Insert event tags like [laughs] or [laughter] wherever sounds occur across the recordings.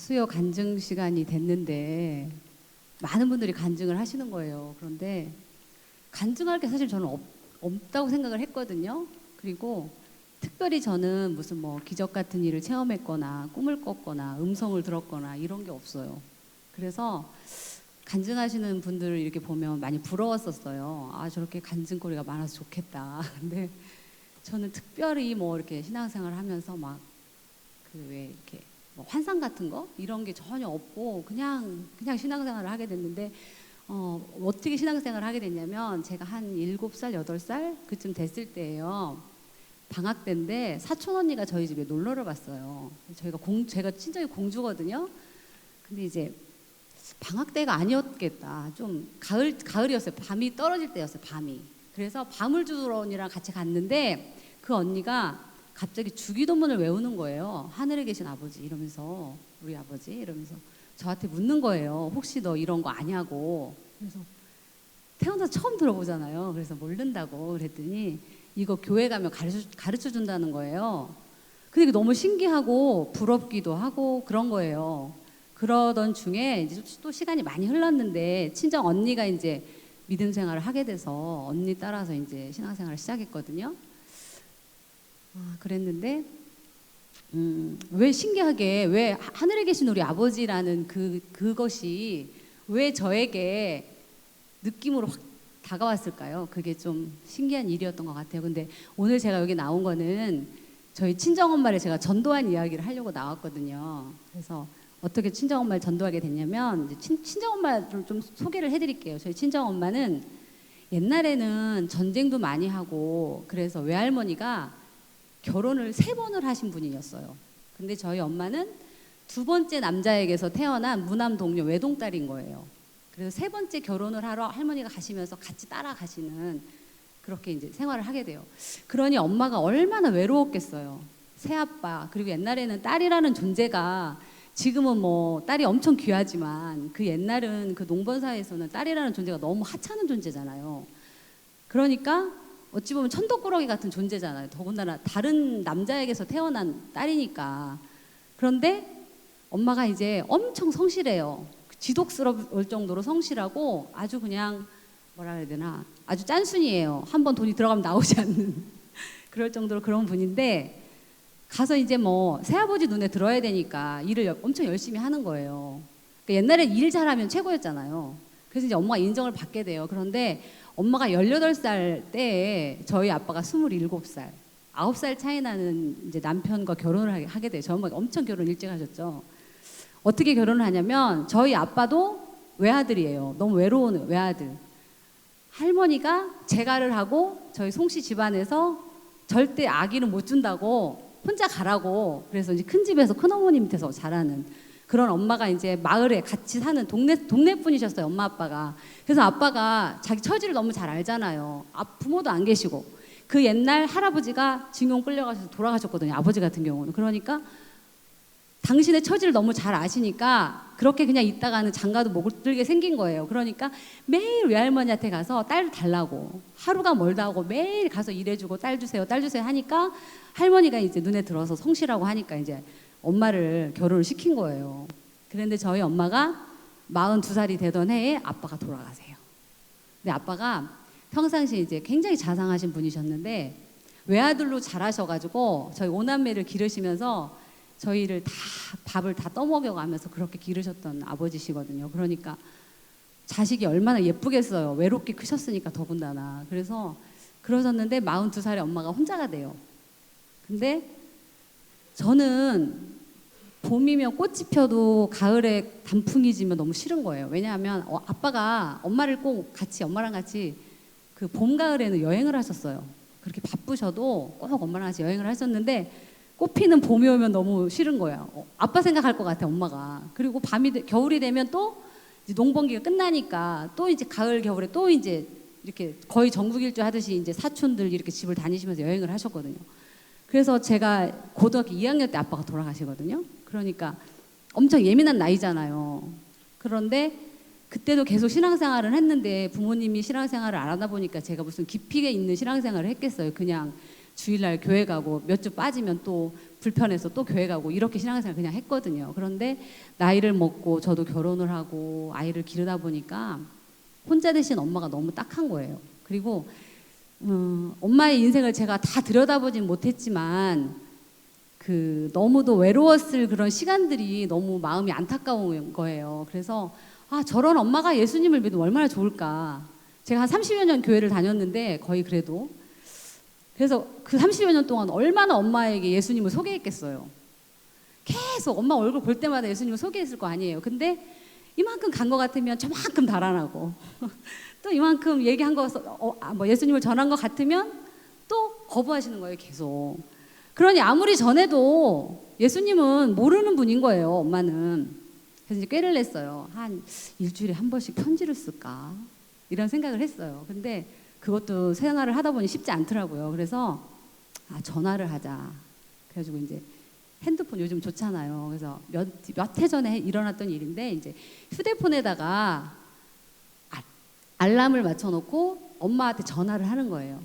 수요 간증 시간이 됐는데 많은 분들이 간증을 하시는 거예요. 그런데 간증할 게 사실 저는 없, 없다고 생각을 했거든요. 그리고 특별히 저는 무슨 뭐 기적 같은 일을 체험했거나 꿈을 꿨거나 음성을 들었거나 이런 게 없어요. 그래서 간증하시는 분들을 이렇게 보면 많이 부러웠었어요. 아 저렇게 간증거리가 많아서 좋겠다. [laughs] 근데 저는 특별히 뭐 이렇게 신앙생활 하면서 막 그 왜 이렇게 뭐 환상 같은 거 이런 게 전혀 없고 그냥 그냥 신앙생활을 하게 됐는데 어, 어떻게 신앙생활을 하게 됐냐면 제가 한 일곱 살 여덟 살 그쯤 됐을 때예요. 방학 때인데 사촌 언니가 저희 집에 놀러를 왔어요. 저희가 공 제가 친정이 공주거든요. 근데 이제 방학 때가 아니었겠다. 좀 가을 가을이었어요. 밤이 떨어질 때였어요. 밤이. 그래서 밤을 주러 언니랑 같이 갔는데 그 언니가 갑자기 주기도문을 외우는 거예요. 하늘에 계신 아버지 이러면서 우리 아버지 이러면서 저한테 묻는 거예요. 혹시 너 이런 거 아냐고. 그래서 태어나서 처음 들어보잖아요. 그래서 모른다고 그랬더니 이거 교회 가면 가르쳐, 가르쳐 준다는 거예요. 근데 너무 신기하고 부럽기도 하고 그런 거예요. 그러던 중에 이제 또 시간이 많이 흘렀는데 친정 언니가 이제 믿음 생활을 하게 돼서 언니 따라서 이제 신앙생활을 시작했거든요. 아, 그랬는데 음, 왜 신기하게 왜 하- 하늘에 계신 우리 아버지라는 그 그것이 왜 저에게 느낌으로 확 다가왔을까요? 그게 좀 신기한 일이었던 것 같아요. 근데 오늘 제가 여기 나온 거는 저희 친정 엄마를 제가 전도한 이야기를 하려고 나왔거든요. 그래서 어떻게 친정 엄마를 전도하게 됐냐면 이제 친, 친정 엄마를 좀 소개를 해드릴게요. 저희 친정 엄마는 옛날에는 전쟁도 많이 하고 그래서 외할머니가 결혼을 세 번을 하신 분이었어요. 근데 저희 엄마는 두 번째 남자에게서 태어난 무남 동료 외동딸인 거예요. 그래서 세 번째 결혼을 하러 할머니가 가시면서 같이 따라가시는 그렇게 이제 생활을 하게 돼요. 그러니 엄마가 얼마나 외로웠겠어요. 새 아빠 그리고 옛날에는 딸이라는 존재가 지금은 뭐 딸이 엄청 귀하지만 그 옛날은 그 농번 사회에서는 딸이라는 존재가 너무 하찮은 존재잖아요. 그러니까 어찌 보면 천덕꾸러기 같은 존재잖아요. 더군다나 다른 남자에게서 태어난 딸이니까. 그런데 엄마가 이제 엄청 성실해요. 지독스러울 정도로 성실하고 아주 그냥 뭐라 해야 되나 아주 짠순이에요. 한 번 돈이 들어가면 나오지 않는 [laughs] 그럴 정도로 그런 분인데 가서 이제 뭐 새아버지 눈에 들어야 되니까 일을 여- 엄청 열심히 하는 거예요. 그러니까 옛날에 일 잘하면 최고였잖아요. 그래서 이제 엄마가 인정을 받게 돼요. 그런데 엄마가 18살 때에 저희 아빠가 27살, 9살 차이 나는 이제 남편과 결혼을 하게- 돼요. 저희 엄마가 엄청 결혼 일찍 하셨죠. 어떻게 결혼을 하냐면 저희 아빠도 외아들이에요. 너무 외로운 외아들. 할머니가 재가를 하고 저희 송씨 집안에서 절대 아기는 못 준다고 혼자 가라고 그래서 이제 큰 집에서 큰 어머니 밑에서 자라는 그런 엄마가 이제 마을에 같이 사는 동네 동네 분이셨어요 엄마 아빠가. 그래서 아빠가 자기 처지를 너무 잘 알잖아요. 아, 부모도 안 계시고. 그 옛날 할아버지가 징용 끌려가셔서 돌아가셨거든요 아버지 같은 경우는. 그러니까 당신의 처지를 너무 잘 아시니까 그렇게 그냥 있다가는 장가도 못 들게 생긴 거예요. 그러니까 매일 외할머니한테 가서 딸 달라고 하루가 멀다 하고 매일 가서 일해주고 딸 주세요, 딸 주세요 하니까 할머니가 이제 눈에 들어서 성실하고 하니까 이제 엄마를 결혼을 시킨 거예요. 그런데 저희 엄마가 42살이 되던 해에 아빠가 돌아가세요. 근데 아빠가 평상시에 이제 굉장히 자상하신 분이셨는데 외아들로 자라셔가지고 저희 오남매를 기르시면서 저희를 다 밥을 다 떠먹여가면서 그렇게 기르셨던 아버지시거든요. 그러니까 자식이 얼마나 예쁘겠어요. 외롭게 크셨으니까 더군다나. 그래서 그러셨는데 42살에 엄마가 혼자가 돼요. 근데 저는 봄이면 꽃이 펴도 가을에 단풍이 지면 너무 싫은 거예요. 왜냐하면 어, 아빠가 엄마를 꼭 같이 엄마랑 같이 그 봄 가을에는 여행을 하셨어요. 그렇게 바쁘셔도 꼭 엄마랑 같이 여행을 하셨는데 꽃 피는 봄이 오면 너무 싫은 거예요. 어, 아빠 생각할 것 같아 엄마가. 그리고 밤이 되- 겨울이 되면 또 이제 농번기가 끝나니까 또 이제 가을 겨울에 또 이제 이렇게 거의 전국 일주 하듯이 이제 사촌들 이렇게 집을 다니시면서 여행을 하셨거든요. 그래서 제가 고등학교 2학년 때 아빠가 돌아가시거든요. 그러니까 엄청 예민한 나이잖아요. 그런데 그때도 계속 신앙생활을 했는데 부모님이 신앙생활을 안 하다 보니까 제가 무슨 깊이가 있는 신앙생활을 했겠어요. 그냥 주일날 교회 가고 몇 주 빠지면 또 불편해서 또 교회 가고 이렇게 신앙생활 그냥 했거든요. 그런데 나이를 먹고 저도 결혼을 하고 아이를 기르다 보니까 혼자 되신 엄마가 너무 딱한 거예요. 그리고 음, 엄마의 인생을 제가 다 들여다보진 못했지만 그 너무도 외로웠을 그런 시간들이 너무 마음이 안타까운 거예요. 그래서 아 저런 엄마가 예수님을 믿으면 얼마나 좋을까. 제가 한 30여 년 교회를 다녔는데 거의 그래도 그래서 그 30여 년 동안 얼마나 엄마에게 예수님을 소개했겠어요. 계속 엄마 얼굴 볼 때마다 예수님을 소개했을 거 아니에요. 근데 이만큼 간 것 같으면 저만큼 달아나고 [laughs] 또 이만큼 얘기한 거, 어, 아, 뭐 예수님을 전한 것 같으면 또 거부하시는 거예요, 계속. 그러니 아무리 전에도 예수님은 모르는 분인 거예요, 엄마는. 그래서 이제 꾀를 냈어요. 한 일주일에 한 번씩 편지를 쓸까? 이런 생각을 했어요. 근데 그것도 생활을 하다 보니 쉽지 않더라고요. 그래서 아, 전화를 하자. 그래가지고 이제 핸드폰 요즘 좋잖아요. 그래서 몇 몇 해 전에 일어났던 일인데 이제 휴대폰에다가 아- 알람을 맞춰놓고 엄마한테 전화를 하는 거예요.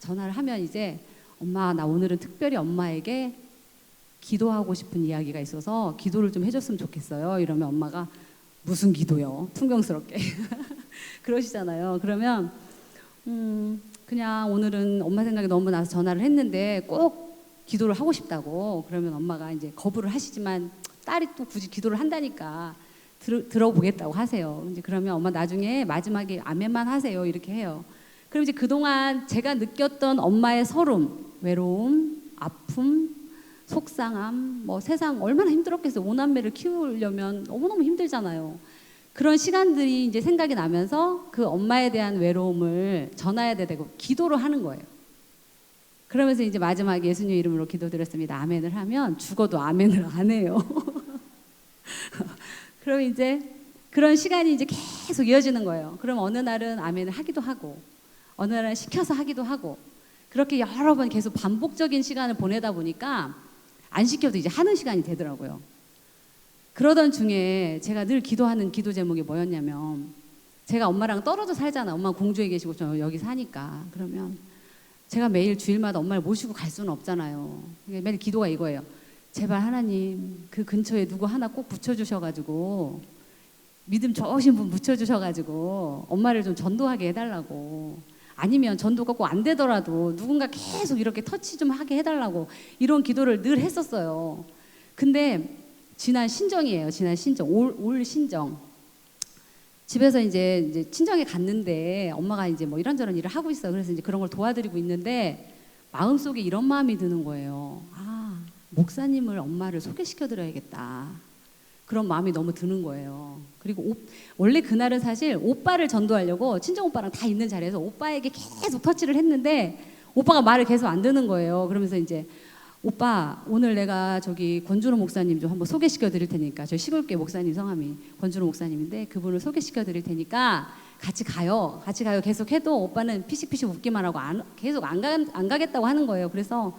전화를 하면 이제 엄마 나 오늘은 특별히 엄마에게 기도하고 싶은 이야기가 있어서 기도를 좀 해줬으면 좋겠어요. 이러면 엄마가 무슨 기도요? 풍경스럽게 [laughs] 그러시잖아요. 그러면 음 그냥 오늘은 엄마 생각이 너무 나서 전화를 했는데 꼭 기도를 하고 싶다고 그러면 엄마가 이제 거부를 하시지만 딸이 또 굳이 기도를 한다니까 들, 들어보겠다고 하세요. 이제 그러면 엄마 나중에 마지막에 아멘만 하세요 이렇게 해요. 그럼 이제 그동안 제가 느꼈던 엄마의 서름, 외로움, 아픔, 속상함, 뭐 세상 얼마나 힘들었겠어요. 오남매를 키우려면 너무너무 힘들잖아요. 그런 시간들이 이제 생각이 나면서 그 엄마에 대한 외로움을 전해야 되고 기도를 하는 거예요. 그러면서 이제 마지막에 예수님 이름으로 기도드렸습니다. 아멘을 하면 죽어도 아멘을 안 해요. [laughs] 그럼 이제 그런 시간이 이제 계속 이어지는 거예요. 그럼 어느 날은 아멘을 하기도 하고, 어느 날은 시켜서 하기도 하고, 그렇게 여러 번 계속 반복적인 시간을 보내다 보니까 안 시켜도 이제 하는 시간이 되더라고요. 그러던 중에 제가 늘 기도하는 기도 제목이 뭐였냐면, 제가 엄마랑 떨어져 살잖아. 엄마 공주에 계시고 저 여기 사니까. 그러면 제가 매일 주일마다 엄마를 모시고 갈 수는 없잖아요. 매일 기도가 이거예요. 제발 하나님 그 근처에 누구 하나 꼭 붙여주셔가지고 믿음 좋으신 분 붙여주셔가지고 엄마를 좀 전도하게 해달라고 아니면 전도가 꼭 안 되더라도 누군가 계속 이렇게 터치 좀 하게 해달라고 이런 기도를 늘 했었어요. 근데 지난 신정이에요. 지난 신정 올, 올 신정 집에서 이제, 이제 친정에 갔는데 엄마가 이제 뭐 이런저런 일을 하고 있어. 그래서 이제 그런 걸 도와드리고 있는데 마음속에 이런 마음이 드는 거예요. 아, 목사님을 엄마를 소개시켜 드려야겠다. 그런 마음이 너무 드는 거예요. 그리고 오, 원래 그날은 사실 오빠를 전도하려고 친정 오빠랑 다 있는 자리에서 오빠에게 계속 터치를 했는데 오빠가 말을 계속 안 듣는 거예요. 그러면서 이제 오빠 오늘 내가 저기 권준호 목사님 좀 한번 소개시켜 드릴 테니까 저희 시골교 목사님 성함이 권준호 목사님인데 그분을 소개시켜 드릴 테니까 같이 가요 같이 가요 계속 해도 오빠는 피식피식 웃기만 하고 안, 계속 안, 가, 안 가겠다고 하는 거예요 그래서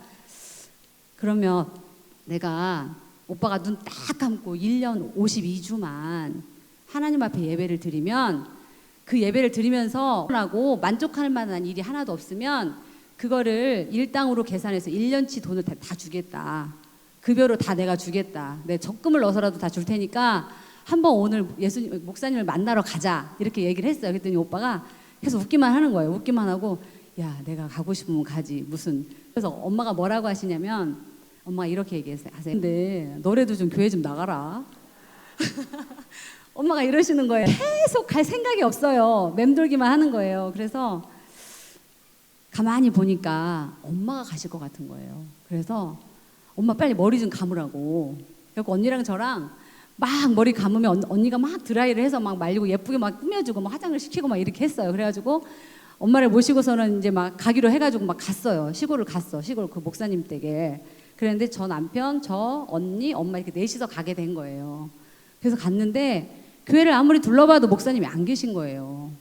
그러면 내가 오빠가 눈 딱 감고 1년 52주만 하나님 앞에 예배를 드리면 그 예배를 드리면서 하고 만족할 만한 일이 하나도 없으면 그거를 일당으로 계산해서 1년치 돈을 다, 다 주겠다. 급여로 다 내가 주겠다. 내 적금을 넣어서라도 다 줄 테니까 한번 오늘 예수님 목사님을 만나러 가자. 이렇게 얘기를 했어요. 그랬더니 오빠가 계속 웃기만 하는 거예요. 웃기만 하고 야, 내가 가고 싶으면 가지. 무슨 그래서 엄마가 뭐라고 하시냐면 엄마가 이렇게 얘기했어요. 하세요. 근데 너래도 좀 교회 좀 나가라. [laughs] 엄마가 이러시는 거예요. 계속 갈 생각이 없어요. 맴돌기만 하는 거예요. 그래서 가만히 보니까 엄마가 가실 것 같은 거예요. 그래서 엄마 빨리 머리 좀 감으라고. 그래서 언니랑 저랑 막 머리 감으면 언니가 막 드라이를 해서 막 말리고 예쁘게 막 꾸며주고 막 화장을 시키고 막 이렇게 했어요. 그래가지고 엄마를 모시고서는 이제 막 가기로 해가지고 막 갔어요. 시골을 갔어. 시골 그 목사님 댁에. 그랬는데 저 남편, 저 언니, 엄마 이렇게 넷이서 가게 된 거예요. 그래서 갔는데 교회를 아무리 둘러봐도 목사님이 안 계신 거예요.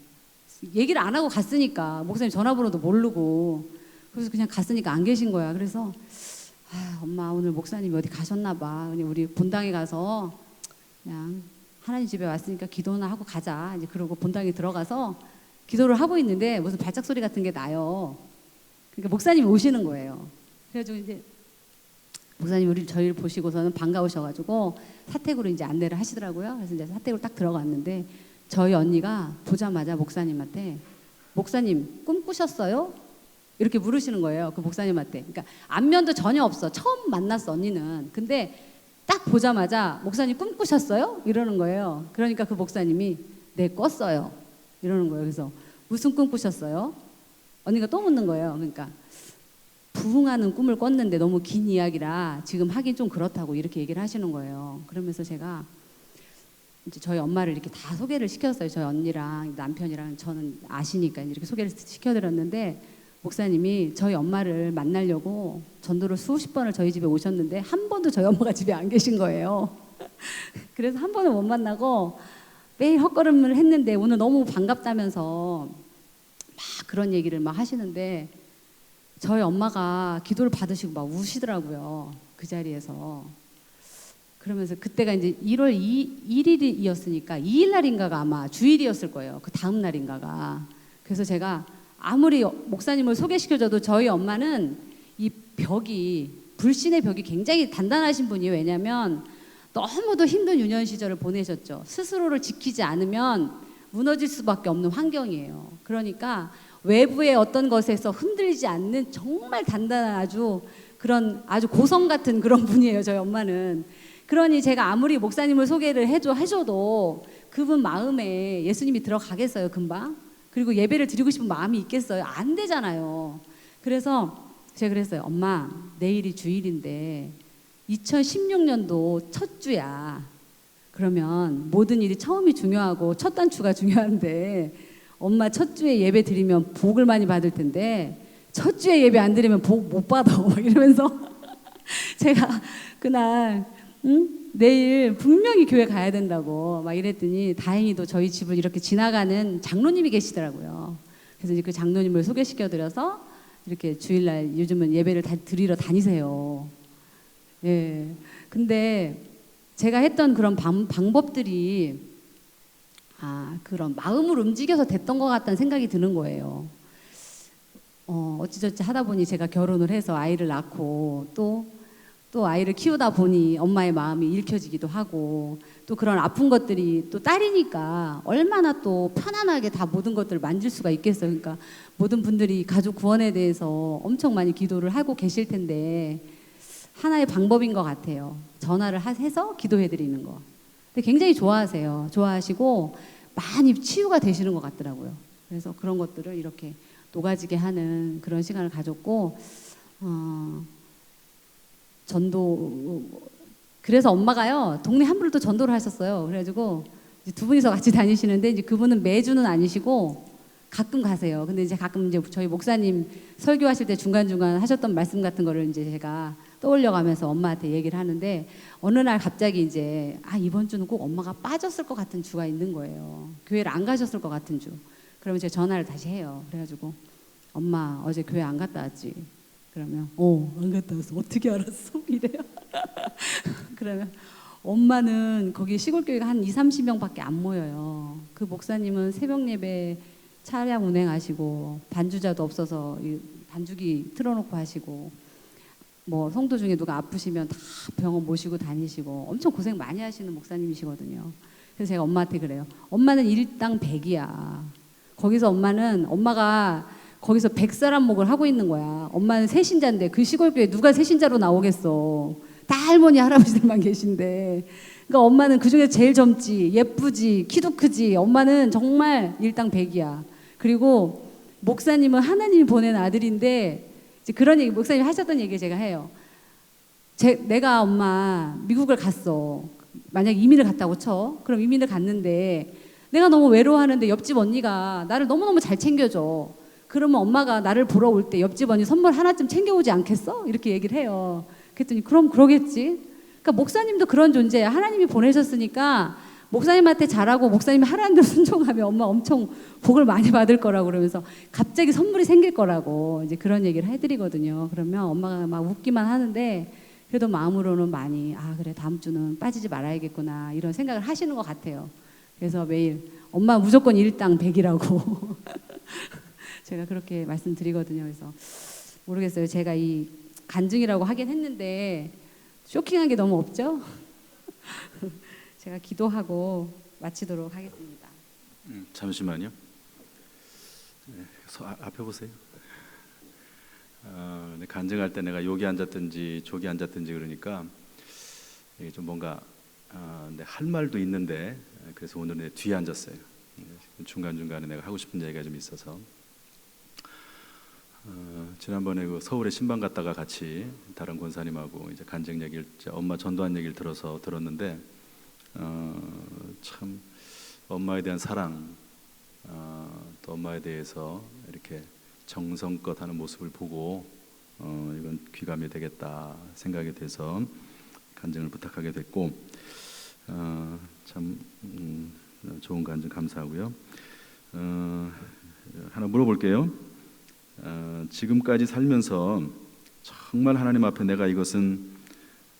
얘기를 안 하고 갔으니까 목사님 전화번호도 모르고 그래서 그냥 갔으니까 안 계신 거야. 그래서 아, 엄마 오늘 목사님이 어디 가셨나 봐. 그냥 우리 본당에 가서 그냥 하나님 집에 왔으니까 기도나 하고 가자. 이제 그러고 본당에 들어가서 기도를 하고 있는데 무슨 발작 소리 같은 게 나요. 그러니까 목사님이 오시는 거예요. 그래가지고 이제 목사님 우리 저희를 보시고서는 반가우셔가지고 사택으로 이제 안내를 하시더라고요. 그래서 이제 사택으로 딱 들어갔는데 저희 언니가 보자마자 목사님한테 목사님 꿈 꾸셨어요? 이렇게 물으시는 거예요. 그 목사님한테. 그러니까 안면도 전혀 없어. 처음 만났어 언니는. 근데 딱 보자마자 목사님 꿈 꾸셨어요? 이러는 거예요. 그러니까 그 목사님이 네 꿨어요. 이러는 거예요. 그래서 무슨 꿈 꾸셨어요? 언니가 또 묻는 거예요. 그러니까 부흥하는 꿈을 꿨는데 너무 긴 이야기라 지금 하긴 좀 그렇다고 이렇게 얘기를 하시는 거예요. 그러면서 제가 이제 저희 엄마를 이렇게 다 소개를 시켰어요. 저희 언니랑 남편이랑 저는 아시니까 이렇게 소개를 시켜드렸는데 목사님이 저희 엄마를 만나려고 전도를 수십 번을 저희 집에 오셨는데 한 번도 저희 엄마가 집에 안 계신 거예요. [laughs] 그래서 한 번은 못 만나고 매일 헛걸음을 했는데 오늘 너무 반갑다면서 막 그런 얘기를 막 하시는데 저희 엄마가 기도를 받으시고 막 우시더라고요. 그 자리에서. 그러면서 그때가 이제 1월 2, 1일이었으니까 2일 날인가가 아마 주일이었을 거예요. 그 다음 날인가가. 그래서 제가 아무리 목사님을 소개시켜줘도 저희 엄마는 이 벽이 불신의 벽이 굉장히 단단하신 분이에요. 왜냐하면 너무도 힘든 유년 시절을 보내셨죠. 스스로를 지키지 않으면 무너질 수밖에 없는 환경이에요. 그러니까 외부의 어떤 것에서 흔들리지 않는 정말 단단한 아주 그런 아주 고성 같은 그런 [laughs] 분이에요. 저희 엄마는. 그러니 제가 아무리 목사님을 소개를 해줘 해줘도 그분 마음에 예수님이 들어가겠어요 금방. 그리고 예배를 드리고 싶은 마음이 있겠어요? 안 되잖아요. 그래서 제가 그랬어요. 엄마 내일이 주일인데 2016년도 첫 주야. 그러면 모든 일이 처음이 중요하고 첫 단추가 중요한데 엄마 첫 주에 예배 드리면 복을 많이 받을 텐데 첫 주에 예배 안 드리면 복 못 받아 이러면서 [laughs] 제가 그날 응? 내일 분명히 교회 가야 된다고 막 이랬더니 다행히도 저희 집을 이렇게 지나가는 장로님이 계시더라고요. 그래서 그 장로님을 소개시켜 드려서 이렇게 주일날 요즘은 예배를 다 드리러 다니세요. 예. 근데 제가 했던 그런 방, 방법들이 아, 그런 마음을 움직여서 됐던 것 같다는 생각이 드는 거예요. 어, 어찌저찌 하다 보니 제가 결혼을 해서 아이를 낳고 또, 또 아이를 키우다 보니 엄마의 마음이 읽혀지기도 하고 또 그런 아픈 것들이 또 딸이니까 얼마나 또 편안하게 다 모든 것들을 만질 수가 있겠어요. 그러니까 모든 분들이 가족 구원에 대해서 엄청 많이 기도를 하고 계실 텐데 하나의 방법인 것 같아요. 전화를 해서 기도해 드리는 거. 근데 굉장히 좋아하세요. 좋아하시고 많이 치유가 되시는 것 같더라고요. 그래서 그런 것들을 이렇게 녹아지게 하는 그런 시간을 가졌고 어, 전도 그래서 엄마가요 동네 함부로도 전도를 하셨어요. 그래가지고 두 분이서 같이 다니시는데 이제 그분은 매주는 아니시고 가끔 가세요. 근데 이제 가끔 이제 저희 목사님 설교하실 때 중간 중간 하셨던 말씀 같은 거를 이제 제가 떠올려가면서 엄마한테 얘기를 하는데 어느 날 갑자기 이제 아 이번 주는 꼭 엄마가 빠졌을 것 같은 주가 있는 거예요. 교회를 안 가셨을 것 같은 주. 그러면 제가 전화를 다시 해요. 그래가지고 엄마 어제 교회 안 갔다 왔지. 그러면 어안 갔다 왔어. 어떻게 알았어? [laughs] 이래요. [laughs] 그러면 엄마는 거기 시골 교회가 한 2, 30명밖에 안 모여요. 그 목사님은 새벽 예배 차량 운행하시고 반주자도 없어서 반주기 틀어놓고 하시고 뭐 성도 중에 누가 아프시면 다 병원 모시고 다니시고 엄청 고생 많이 하시는 목사님이시거든요. 그래서 제가 엄마한테 그래요. 엄마는 일당 100이야. 거기서 엄마는 엄마가 거기서 100사람 목을 하고 있는 거야. 엄마는 세신자인데 그 시골교회 누가 세신자로 나오겠어. 다 할머니 할아버지들만 계신데. 그러니까 엄마는 그 중에 제일 젊지, 예쁘지, 키도 크지. 엄마는 정말 일당 100이야. 그리고 목사님은 하나님이 보낸 아들인데 그런 얘기 목사님 하셨던 얘기 제가 해요. 제, 내가 엄마 미국을 갔어. 만약 이민을 갔다고 쳐. 그럼 이민을 갔는데 내가 너무 외로워하는데 옆집 언니가 나를 너무너무 잘 챙겨줘. 그러면 엄마가 나를 보러 올 때 옆집 언니 선물 하나쯤 챙겨오지 않겠어? 이렇게 얘기를 해요. 그랬더니 그럼 그러겠지. 그러니까 목사님도 그런 존재야. 하나님이 보내셨으니까 목사님한테 잘하고 목사님이 하라는 대로 순종하면 엄마 엄청 복을 많이 받을 거라고 그러면서 갑자기 선물이 생길 거라고 이제 그런 얘기를 해드리거든요. 그러면 엄마가 막 웃기만 하는데 그래도 마음으로는 많이 아 그래 다음 주는 빠지지 말아야겠구나 이런 생각을 하시는 것 같아요. 그래서 매일 엄마 무조건 일당 백이라고 [laughs] 제가 그렇게 말씀드리거든요. 그래서 모르겠어요. 제가 이 간증이라고 하긴 했는데 쇼킹한 게 너무 없죠? [laughs] 제가 기도하고 마치도록 하겠습니다. 음, 잠시만요. 네, 서, 아, 앞에 보세요. 어, 네, 간증할 때 내가 여기 앉았든지 저기 앉았든지 그러니까 이게 좀 뭔가 아, 네, 할 말도 있는데 그래서 오늘 내 뒤에 앉았어요. 중간 중간에 내가 하고 싶은 얘기가 좀 있어서 어, 지난번에 그 서울에 신방 갔다가 같이 다른 권사님하고 이제 간증 얘기를 엄마 전도한 얘기를 들어서 들었는데 어, 참 엄마에 대한 사랑 어, 또 엄마에 대해서 이렇게 정성껏 하는 모습을 보고 어, 이건 귀감이 되겠다 생각이 돼서 간증을 부탁하게 됐고 어, 참 음, 좋은 간증 감사하고요. 어, 하나 물어볼게요. 어, 지금까지 살면서 정말 하나님 앞에 내가 이것은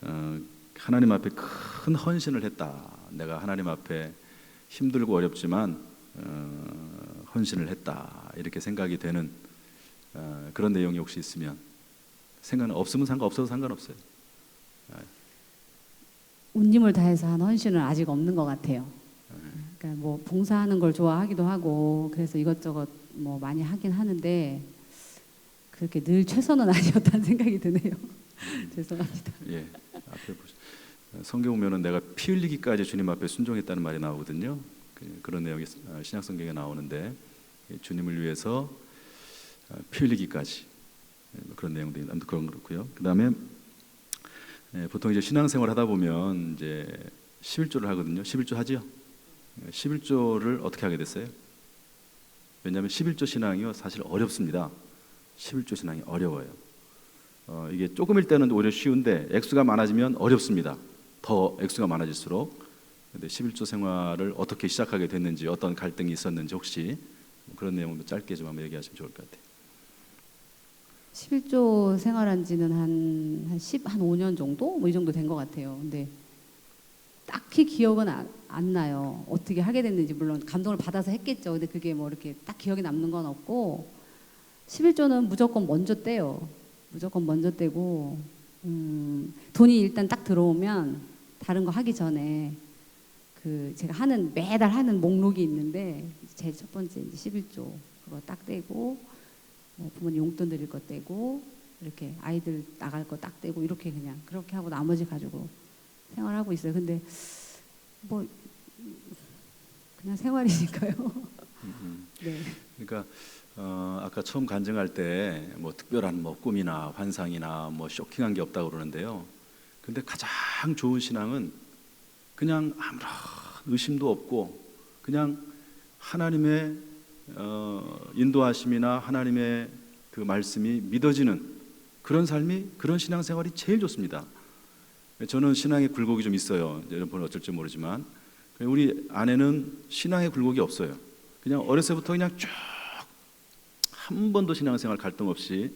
어, 하나님 앞에 큰 헌신을 했다. 내가 하나님 앞에 힘들고 어렵지만 어, 헌신을 했다. 이렇게 생각이 되는 어, 그런 내용이 혹시 있으면 생각 없으면 상관 없어도 상관없어요. 온 힘을 다해서 한 헌신은 아직 없는 것 같아요. 그러니까 뭐 봉사하는 걸 좋아하기도 하고 그래서 이것저것 뭐 많이 하긴 하는데 그렇게 늘 최선은 [laughs] 아니었다는 생각이 드네요. [laughs] 죄송합니다. 예, 앞에 보시. 성경 보면은 내가 피 흘리기까지 주님 앞에 순종했다는 말이 나오거든요. 그- 그런 내용이 어, 신약 성경에 나오는데 예, 주님을 위해서 어, 피 흘리기까지 예, 뭐 그런 있는데 아무튼 그런 거 그렇고요. 그다음에 예, 보통 이제 신앙생활 하다 보면 이제 11조를 하거든요. 11조 하지요. 예, 11조를 어떻게 하게 됐어요? 왜냐하면 11조 신앙이요 사실 어렵습니다. 11조 신앙이 어려워요. 어, 이게 조금일 때는 오히려 쉬운데 액수가 많아지면 어렵습니다. 더 액수가 많아질수록. 근데 11조 생활을 어떻게 시작하게 됐는지 어떤 갈등이 있었는지 혹시 뭐 그런 내용도 짧게 좀 한번 얘기하시면 좋을 것 같아요. 11조 생활한 지는 한, 한 10, 한 5년 정도? 뭐 이 정도 된 것 같아요. 근데 딱히 기억은 안, 안 나요. 어떻게 하게 됐는지, 물론 감동을 받아서 했겠죠. 근데 그게 뭐 이렇게 딱 기억에 남는 건 없고, 11조는 무조건 먼저 떼요. 무조건 먼저 떼고, 음, 돈이 일단 딱 들어오면 다른 거 하기 전에 그 제가 하는, 매달 하는 목록이 있는데, 제일 첫 번째 이제 11조 그거 딱 떼고, 뭐 부모님 용돈 드릴 거 떼고 이렇게 아이들 나갈 거 딱 떼고 이렇게 그냥 그렇게 하고 나머지 가지고 생활하고 있어요. 근데 뭐 그냥 생활이니까요. [laughs] 네. 그러니까 어, 아까 처음 간증할 때 뭐 특별한 뭐 꿈이나 환상이나 뭐 쇼킹한 게 없다고 그러는데요. 근데 가장 좋은 신앙은 그냥 아무런 의심도 없고 그냥 하나님의 어, 인도하심이나 하나님의 그 말씀이 믿어지는 그런 삶이 그런 신앙생활이 제일 좋습니다. 저는 신앙의 굴곡이 좀 있어요. 여러분 어쩔지 모르지만 우리 아내는 신앙의 굴곡이 없어요. 그냥 어렸을 때부터 그냥 쭉 한 번도 신앙생활 갈등 없이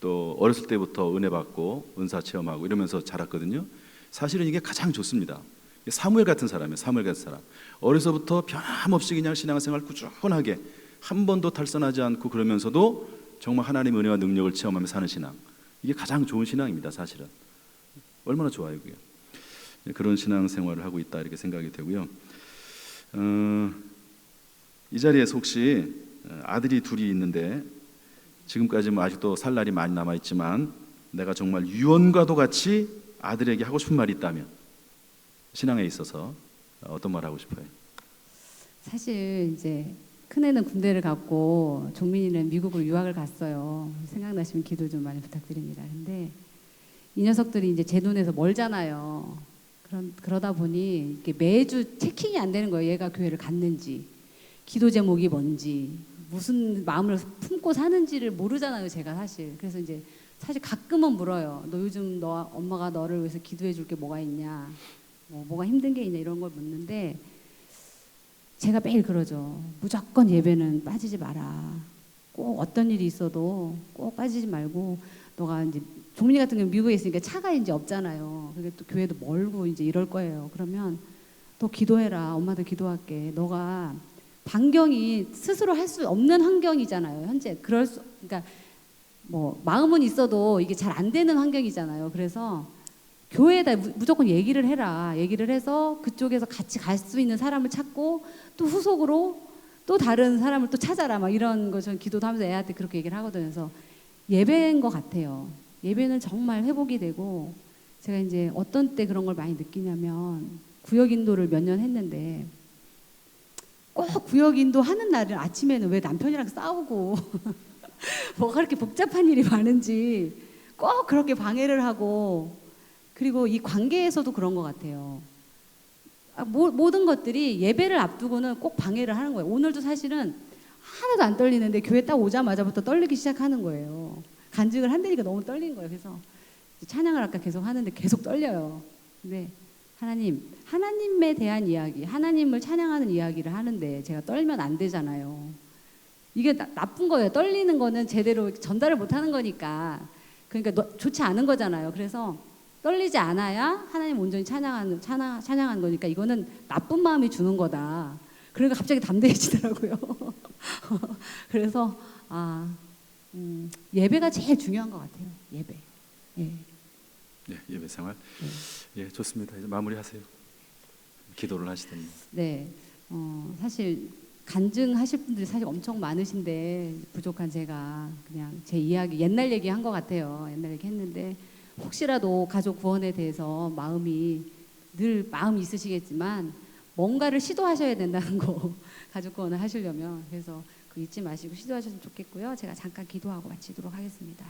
또 어렸을 때부터 은혜 받고 은사 체험하고 이러면서 자랐거든요. 사실은 이게 가장 좋습니다. 사무엘 같은 사람이에요. 사무엘 같은 사람. 어려서부터 변함없이 그냥 신앙생활 꾸준하게 한 번도 탈선하지 않고 그러면서도 정말 하나님의 은혜와 능력을 체험하며 사는 신앙. 이게 가장 좋은 신앙입니다. 사실은. 얼마나 좋아요, 그게. 그런 신앙생활을 하고 있다 이렇게 생각이 되고요. 어, 이 자리에서 혹시 아들이 둘이 있는데 지금까지 뭐 아직도 살 날이 많이 남아 있지만 내가 정말 유언과도 같이 아들에게 하고 싶은 말이 있다면 신앙에 있어서 어떤 말 하고 싶어요? 사실 이제 큰애는 군대를 갔고 종민이는 미국으로 유학을 갔어요. 생각나시면 기도 좀 많이 부탁드립니다. 근데 이 녀석들이 이제 제 눈에서 멀잖아요. 그런 그러다 보니 이게 매주 체킹이 안 되는 거예요. 얘가 교회를 갔는지, 기도 제목이 뭔지, 무슨 마음을 품고 사는지를 모르잖아요. 제가 사실. 그래서 이제 사실 가끔은 물어요. 너 요즘 너 엄마가 너를 위해서 기도해 줄 게 뭐가 있냐? 뭐 뭐가 힘든 게 있냐 이런 걸 묻는데 제가 매일 그러죠. 무조건 예배는 빠지지 마라. 꼭 어떤 일이 있어도 꼭 빠지지 말고 너가 이제 종민이 같은 경우 미국에 있으니까 차가 이제 없잖아요. 그게 또 교회도 멀고 이제 이럴 거예요. 그러면 너 기도해라. 엄마도 기도할게. 너가 반경이 스스로 할 수 없는 환경이잖아요. 현재 그럴 수 그러니까 뭐 마음은 있어도 이게 잘 안 되는 환경이잖아요. 그래서 교회에다 무- 무조건 얘기를 해라. 얘기를 해서 그쪽에서 같이 갈 수 있는 사람을 찾고 또 후속으로 또 다른 사람을 또 찾아라. 막 이런 거 저는 기도도 하면서 애한테 그렇게 얘기를 하거든요. 그래서 예배인 것 같아요. 예배는 정말 회복이 되고 제가 이제 어떤 때 그런 걸 많이 느끼냐면 구역 인도를 몇 년 했는데 꼭 구역 인도 하는 날은 아침에는 왜 남편이랑 싸우고 [laughs] 뭐가 그렇게 복잡한 일이 많은지 꼭 그렇게 방해를 하고 그리고 이 관계에서도 그런 것 같아요. 아, 모, 모든 것들이 예배를 앞두고는 꼭 방해를 하는 거예요. 오늘도 사실은 하나도 안 떨리는데 교회 딱 오자마자부터 떨리기 시작하는 거예요. 간증을 한다니까 너무 떨리는 거예요. 그래서 찬양을 아까 계속 하는데 계속 떨려요. 근데 하나님, 하나님에 대한 이야기, 하나님을 찬양하는 이야기를 하는데 제가 떨면 안 되잖아요. 이게 나, 나쁜 거예요. 떨리는 거는 제대로 전달을 못 하는 거니까. 그러니까 너- 좋지 않은 거잖아요. 그래서 떨리지 않아야 하나님 온전히 찬양하는 찬양, 찬양하는 거니까 이거는 나쁜 마음이 주는 거다. 그러니까 갑자기 담대해지더라고요. [laughs] 그래서 아 음, 예배가 제일 중요한 것 같아요. 예배. 예. 네, 예배 생활. 예, 좋습니다. 이제 마무리하세요. 기도를 하시든지. 네. 어, 사실 간증하실 분들이 사실 엄청 많으신데 부족한 제가 그냥 제 이야기 옛날 얘기 한 것 같아요. 옛날 얘기 했는데 혹시라도 가족 구원에 대해서 마음이 늘 마음이 있으시겠지만 뭔가를 시도하셔야 된다는 [laughs] 거 가족 구원을 하시려면 그래서 그 잊지 마시고 시도하셨으면 좋겠고요. 제가 잠깐 기도하고 마치도록 하겠습니다.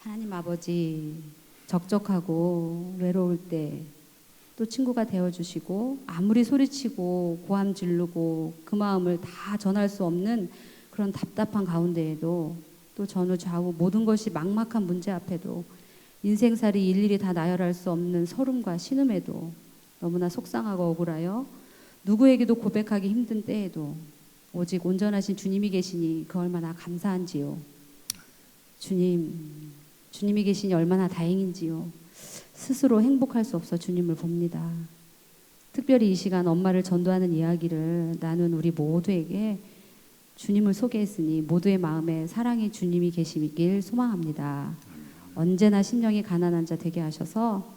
하나님 아버지 적적하고 외로울 때 또 친구가 되어 주시고 아무리 소리치고 고함 지르고 그 마음을 다 전할 수 없는 그런 답답한 가운데에도 또 전후 좌우 모든 것이 막막한 문제 앞에도 인생살이 일일이 다 나열할 수 없는 서름과 신음에도 너무나 속상하고 억울하여 누구에게도 고백하기 힘든 때에도 오직 온전하신 주님이 계시니 그 얼마나 감사한지요. 주님, 주님이 계시니 얼마나 다행인지요. 스스로 행복할 수 없어 주님을 봅니다. 특별히 이 시간 엄마를 전도하는 이야기를 나눈 우리 모두에게 주님을 소개했으니 모두의 마음에 사랑의 주님이 계시길 소망합니다. 언제나 심령이 가난한 자 되게 하셔서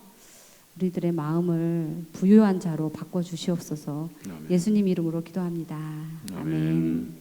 우리들의 마음을 부유한 자로 바꿔 주시옵소서. 예수님 이름으로 기도합니다. 아멘. 아멘.